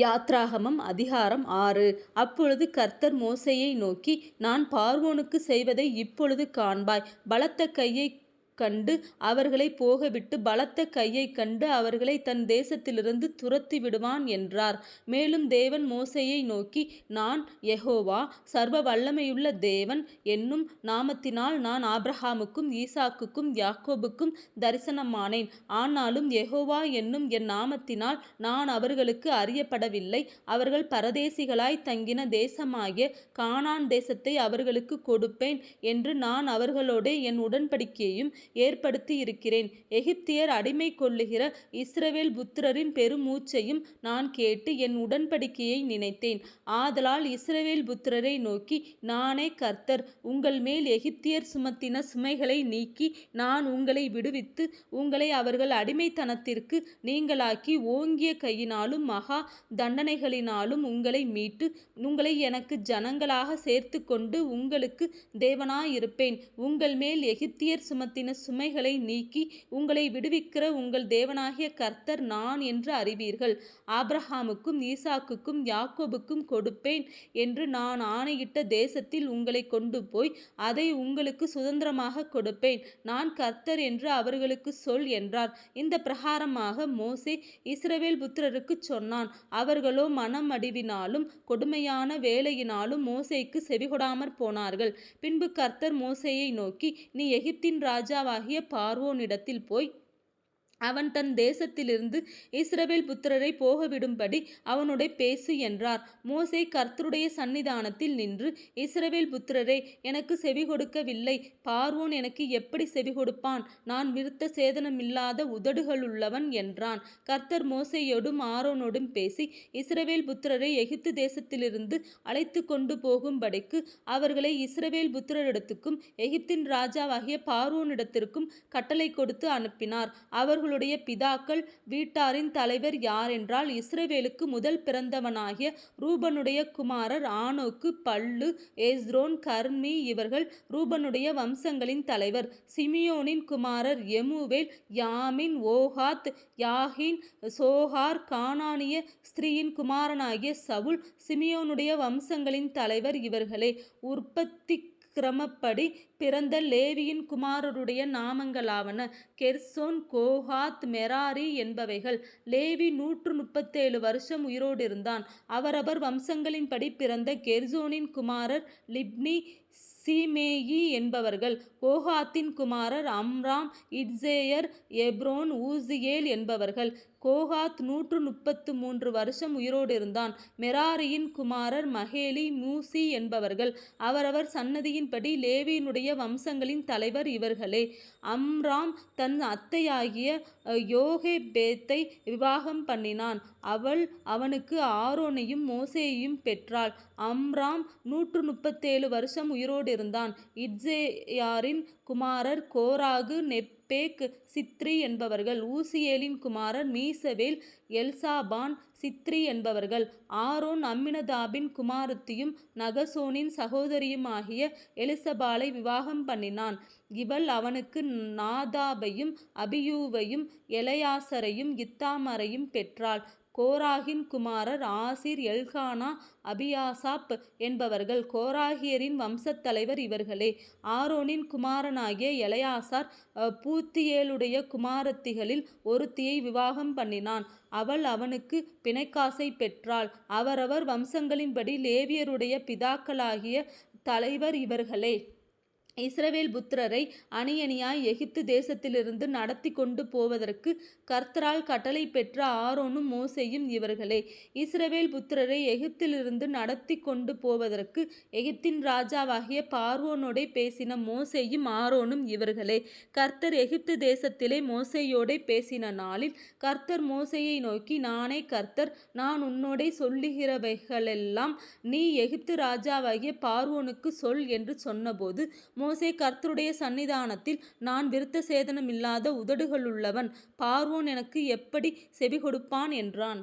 யாத்ராகமம் அதிகாரம் ஆறு. அப்பொழுது கர்த்தர் மோசையை நோக்கி நான் பார்வோனுக்கு செய்வதை இப்பொழுது காண்பாய். பலத்த கையை கண்டு அவர்களை போகவிட்டு பலத்த கையைக் கண்டு அவர்களை தன் தேசத்திலிருந்து துரத்தி விடுவான் என்றார். மேலும் தேவன் மோசையை நோக்கி நான் யெகோவா சர்வ வல்லமையுள்ள தேவன் என்னும் நாமத்தினால் நான் ஆப்ரஹாமுக்கும் ஈசாக்குக்கும் யாக்கோபுக்கும் தரிசனமானேன். ஆனாலும் யெகோவா என்னும் என் நாமத்தினால் நான் அவர்களுக்கு அறியப்படவில்லை. அவர்கள் பரதேசிகளாய் தங்கின தேசமாகிய கானான் தேசத்தை அவர்களுக்கு கொடுப்பேன் என்று நான் அவர்களோடே என் ஏற்படுத்தி இருக்கிறேன் எகிப்தியர் அடிமை கொள்ளுகிற இஸ்ரவேல் புத்திரரின் பெருமூச்சையும் நான் கேட்டு என் உடன்படிக்கையை நினைத்தேன். ஆதலால் இஸ்ரவேல் புத்திரரை நோக்கி நானே கர்த்தர் உங்கள் மேல் எகிப்தியர் சுமத்தின சுமைகளை நீக்கி நான் உங்களை விடுவித்து உங்களை அவர்கள் அடிமைத்தனத்திற்கு நீங்களாக்கி ஓங்கிய கையினாலும் மகா தண்டனைகளினாலும் உங்களை மீட்டு உங்களை எனக்கு ஜனங்களாக சேர்த்து சேர்த்துக்கொண்டு உங்களுக்கு தேவனாயிருப்பேன். உங்கள் மேல் எகிப்தியர் சுமத்தின சுமைகளை நீக்கி உங்களை விடுவிக்கிற உங்கள் தேவனாகிய கர்த்தர் நான் என்று அறிவீர்கள். ஆப்ரஹாமுக்கும் ஈசாக்குக்கும் யாக்கோபுக்கும் கொடுப்பேன் என்று நான் ஆணையிட்ட தேசத்தில் உங்களை கொண்டு போய் அதை உங்களுக்கு சுதந்திரமாக கொடுப்பேன். நான் கர்த்தர் என்று அவர்களுக்கு சொல் என்றார். இந்த பிரகாரமாக மோசே இஸ்ரவேல் புத்திரருக்குச் சொன்னான். அவர்களோ மனம் அடிவினாலும் கொடுமையான வேலையினாலும் மோசைக்கு செவிகொடாமற் போனார்கள். பின்பு கர்த்தர் மோசையை நோக்கி நீ எகிப்தின் ராஜா ராஜாவாகிய பார்வோனிடத்தில் போய் அவன் தன் தேசத்திலிருந்து இஸ்ரவேல் புத்திரரை போகவிடும்படி அவனுடைய பேசு என்றார். மோசே கர்த்தருடைய சந்நிதானத்தில் நின்று இஸ்ரவேல் புத்திரரே எனக்குச் செவிகொடுக்கவில்லை. பார்வோன் எனக்கு எப்படி செவி கொடுப்பான் நான் விருத்த சேதனமில்லாத உதடுகளுள்ளவன் என்றான். கர்த்தர் மோசையோடும் ஆரோனோடும் பேசி இஸ்ரவேல் புத்திரரை எகிப்து தேசத்திலிருந்து அழைத்துக்கொண்டு போகும்படிக்கு அவர்களை இஸ்ரவேல் புத்திரரிடத்துக்கும் எகிப்தின் ராஜாவாகிய பார்வோனிடத்திற்கும் கட்டளை கொடுத்து அனுப்பினார். அவர்கள் அவர்களுடைய பிதாக்கள் வீட்டாரின் தலைவர் யாரென்றால் இஸ்ரேவேலுக்கு முதல் பிறந்தவனாகிய ரூபனுடைய குமாரர் ஆனோக்கு பல்லு எஸ்ரோன் கர்மி இவர்கள் ரூபனுடைய வம்சங்களின் தலைவர். சிமியோனின் குமாரர் எமுவேல் யாமின் ஓஹாத் யாஹின் சோஹார் கானானிய ஸ்திரீயின் குமாரனாகிய சவுல் சிமியோனுடைய வம்சங்களின் தலைவர் இவர்களே. உற்பத்தி கிரமப்படி பிறந்த லேவியின் குமாரருடைய நாமங்களாவன கெர்சோன் கோஹாத் மெராரி என்பவைகள். லேவி நூற்று முப்பத்தேழு வருஷம் உயிரோடிருந்தான். அவரவர் வம்சங்களின்படி பிறந்த கெர்சோனின் குமாரர் லிப்னி சீமேயி என்பவர்கள். கோகாத்தின் குமாரர் அம்ராம் இட்சேயர் எப்ரோன் ஊசியேல் என்பவர்கள். கோகாத் நூற்று முப்பத்து மூன்று வருஷம் உயிரோடிருந்தான். மெராரியின் குமாரர் மகேலி மூசி என்பவர்கள். அவரவர் சன்னதியின்படி லேவியினுடைய வம்சங்களின் தலைவர் இவர்களே. அம்ராம் தன் அத்தையாகிய யோகே பேத்தை விவாகம் பண்ணினான். அவள் அவனுக்கு ஆரோனையும் மோசேயையும் பெற்றாள். அம்ராம் நூற்று முப்பத்தேழு வருஷம் உயிரோடிருந்தான். இத்சேயாரின் குமாரர் கோராகு நெப்பேக் சித்ரி என்பவர்கள். ஊசியேலின் குமாரர் மீசவேல் எல்சாபான் சித்ரி என்பவர்கள். ஆரோன் அம்மினதாபின் குமாரத்தியும் நகசோனின் சகோதரியுமாகிய எலிசபாலை விவாகம் பண்ணினான். இவள் அவனுக்கு நாதாபையும் அபியூவையும் எலையாசரையும் இத்தாமரையும் பெற்றாள். கோராகின் குமாரர் ஆசிர் எல்கானா அபியாசாப் என்பவர்கள். கோராகியரின் வம்சத் தலைவர் இவர்களே. ஆரோனின் குமாரனாகிய எலையாசார் பூத்தியேலுடைய குமாரத்திகளில் ஒருத்தியை விவாகம் பண்ணினான். அவள் அவனுக்குப் பிணைக்காசை பெற்றாள். அவரவர் வம்சங்களின்படி லேவியருடைய பிதாக்களாகிய தலைவர் இவர்களே. இஸ்ரவேல் புத்திரரை அணியணியாய் எகிப்து தேசத்திலிருந்து நடத்திக் கொண்டு போவதற்கு கர்த்தரால் கட்டளை பெற்ற ஆரோனும் மோசையும் இவர்களே. இஸ்ரவேல் புத்திரரை எகிப்திலிருந்து நடத்தி கொண்டு போவதற்கு எகிப்தின் ராஜாவாகிய பார்வோனோடே பேசின மோசையும் ஆரோனும் இவர்களே. கர்த்தர் எகிப்து தேசத்திலே மோசையோடே பேசின நாளில் கர்த்தர் மோசையை நோக்கி நானே கர்த்தர் நான் உன்னோடே சொல்லுகிறவைகளெல்லாம் நீ எகிப்து ராஜாவாகிய பார்வோனுக்கு சொல் என்று சொன்னபோது மோசே கர்த்தருடைய சந்நிதானத்தில் நான் விருத்த சேதனமில்லாத உதடுகளுள்ளவன் பார்வோன் எனக்கு எப்படிச் செவிகொடுப்பான் என்றான்.